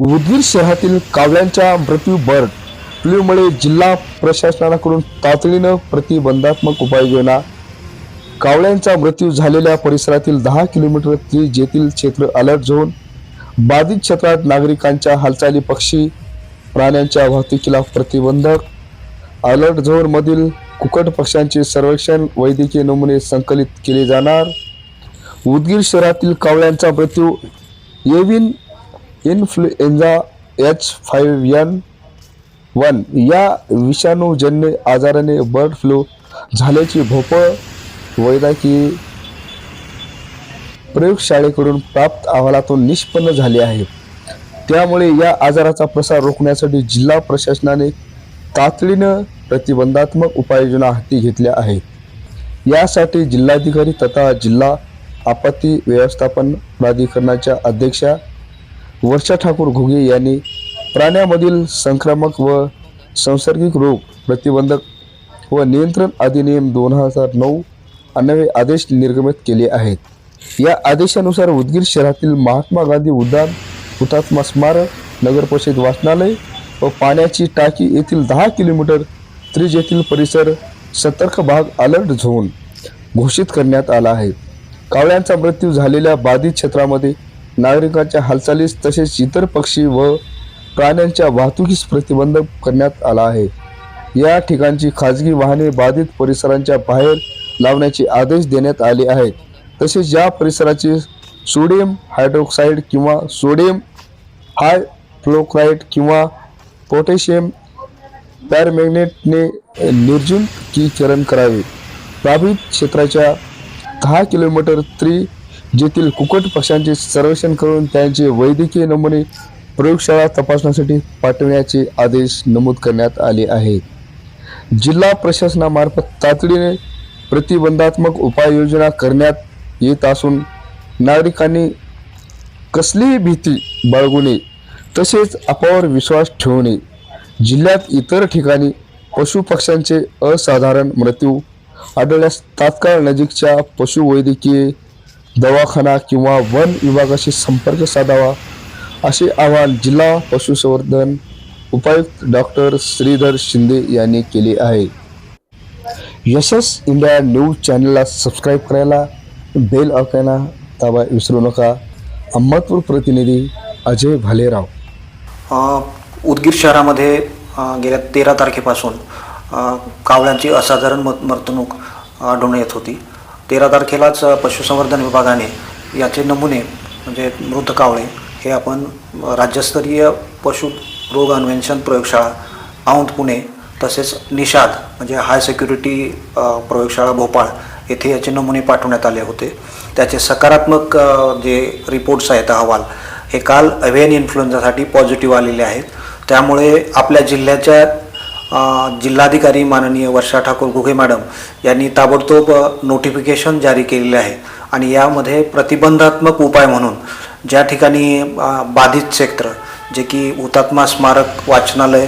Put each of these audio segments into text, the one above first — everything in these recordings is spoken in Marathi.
उदगीर शहरातील कावळ्यांच्या मृत्यू बर्ड फ्लूमुळे जिल्हा प्रशासनाकडून तातडीनं प्रतिबंधात्मक उपाययोजना कावळ्यांचा मृत्यू झालेल्या परिसरातील दहा किलोमीटर त्रिजेतील क्षेत्र अलर्ट झोन. बाधित क्षेत्रात नागरिकांच्या हालचाली पक्षी प्राण्यांच्या वाहतुकीला प्रतिबंधक. अलर्ट झोनमधील कुकट पक्ष्यांचे सर्वेक्षण वैद्यकीय नमुने संकलित केले जाणार. उदगीर शहरातील कावळ्यांचा मृत्यू avian influenza H five N one या विषाणूजन्य आजाराने बर्ड फ्लू झाल्याची भोपळ वैद्यकीय प्रयोगशाळेकडून प्राप्त अहवालातून निष्पन्न झाले आहे. त्यामुळे या आजाराचा प्रसार रोखण्यासाठी जिल्हा प्रशासनाने तातडीनं प्रतिबंधात्मक उपाययोजना हाती घेतल्या आहेत. यासाठी जिल्हाधिकारी तथा जिल्हा आपत्ती व्यवस्थापन प्राधिकरणाच्या अध्यक्षा वर्षा ठाकूर घुगे यांनी प्राण्यामधील संक्रमक व संसर्गिक रोग प्रतिबंधक व नियंत्रण अधिनियम दोन हजार नऊ अन्नवे आदेश निर्गमित केले आहेत. या आदेशानुसार उदगीर शहरातील महात्मा गांधी उद्यान हुतात्मा स्मारक नगर परिषद वाचनालय व पाण्याची टाकी येथील दहा किलोमीटर त्रिजेतील परिसर सतर्क भाग अलर्ट झोन घोषित करण्यात आला आहे. कावळ्यांचा मृत्यू झालेल्या बाधित क्षेत्रामध्ये नागरिकांच्या हालचालीस तसेच इतर पक्षी व प्राण्यांच्या वाहतुकीस प्रतिबंध करण्यात आला आहे. या ठिकाणची खाजगी वाहने बाधित परिसरांच्या बाहेर लावण्याचे आदेश देण्यात आले आहेत. तसेच या परिसराचे सोडियम हायड्रोक्साईड किंवा सोडियम हाय फ्लोक्राईड किंवा पोटॅशियम पॅरमॅग्नेटने निर्जंतुकीकरण करावे. बाधित क्षेत्राच्या दहा किलोमीटर त्रि जेथील कुकट पक्ष्यांचे सर्वेक्षण करून त्यांचे वैद्यकीय नमुने प्रयोगशाळा तपासण्यासाठी पाठवण्याचे आदेश नमूद करण्यात आले आहेत. जिल्हा प्रशासनामार्फत तातडीने प्रतिबंधात्मक उपाययोजना करण्यात येत असून नागरिकांनी कसलीही भीती बाळगू नये तसेच आपावर विश्वास ठेवू नये. जिल्ह्यात इतर ठिकाणी पशुपक्ष्यांचे असाधारण मृत्यू आढळल्यास तात्काळ नजीकच्या पशुवैद्यकीय दवाखाना किंवा वन विभागाशी संपर्क साधावा असे आवाहन जिल्हा पशुसंवर्धन उपायुक्त डॉक्टर श्रीधर शिंदे यांनी केले आहे. यशस इंडिया न्यूज चॅनलला सबस्क्राईब करायला बेल ऐकायला ताबा विसरू नका. अहमदपूर प्रतिनिधी अजय भालेराव. उदगीर शहरामध्ये गेल्या तेरा तारखेपासून कावळ्यांची असाधारण मत वर्तणूक आढळून येत होती. तेरा तारखेलाच पशुसंवर्धन विभागाने याचे नमुने म्हणजे मृत कावळे हे आपण राज्यस्तरीय पशु रोग अन्वेषण प्रयोगशाळा औंध पुणे तसेच निषाद म्हणजे हाय सिक्युरिटी प्रयोगशाळा भोपाळ येथे याचे नमुने पाठवण्यात आले होते. त्याचे सकारात्मक जे रिपोर्ट्स आहेत अहवाल हे काल अव्हियन इन्फ्लुएन्झासाठी पॉझिटिव्ह आलेले आहेत. त्यामुळे आपल्या जिल्ह्याच्या जिल्हाधिकारी माननीय वर्षा ठाकूर घुगे मॅडम यांनी ताबडतोब नोटिफिकेशन जारी केलेले आहे. आणि यामध्ये प्रतिबंधात्मक उपाय म्हणून ज्या ठिकाणी बाधित क्षेत्र जे की हुतात्मा स्मारक वाचनालय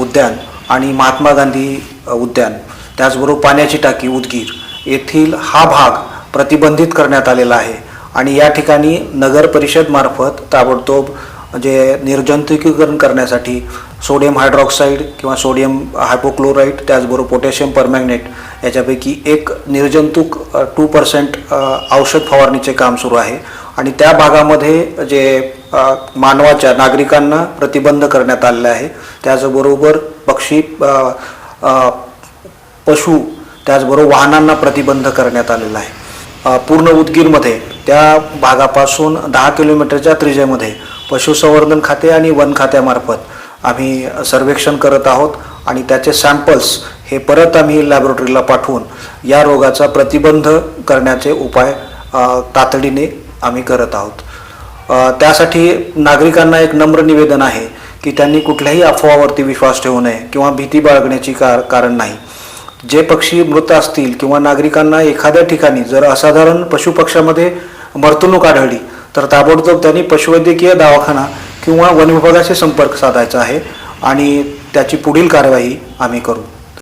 उद्यान आणि महात्मा गांधी उद्यान त्याचबरोबर पाण्याची टाकी उदगीर येथील हा भाग प्रतिबंधित करण्यात आलेला आहे. आणि या ठिकाणी नगर परिषदमार्फत ताबडतोब जे निर्जंतुकीकरण करण्यासाठी सोडियम हायड्रॉक्साईड किंवा सोडियम हायपोक्लोराईड त्याचबरोबर पोटॅशियम परमॅग्नेट याच्यापैकी एक निर्जंतुक टू पर्सेंट औषध फवारणीचे काम सुरू आहे. आणि त्या भागामध्ये जे मानवाच्या नागरिकांना प्रतिबंध करण्यात आलेला आहे. त्याचबरोबर पक्षी पशु त्याचबरोबर वाहनांना प्रतिबंध करण्यात आलेला आहे. पूर्ण उदगीरमध्ये त्या भागापासून दहा किलोमीटरच्या त्रिजेमध्ये पशुसंवर्धन खाते आणि वन खात्यामार्फत आम्ही सर्वेक्षण करत आहोत आणि त्याचे सॅम्पल्स हे परत आम्ही लॅबोरेटरीला पाठवून या रोगाचा प्रतिबंध करण्याचे उपाय तातडीने आम्ही करत आहोत. त्यासाठी नागरिकांना एक नम्र निवेदन आहे की त्यांनी कुठल्याही अफवावरती विश्वास ठेवू नये किंवा भीती बाळगण्याची कार कारण नाही. जे पक्षी मृत असतील किंवा नागरिकांना एखाद्या ठिकाणी जर असाधारण पशुपक्ष्यामध्ये वर्तणूक आढळली तर ताबडतोब त्यांनी पशुवैद्यकीय दवाखाना किंवा वन विभागाशी संपर्क साधायचा आहे आणि त्याची पुढील कारवाई आम्ही करू.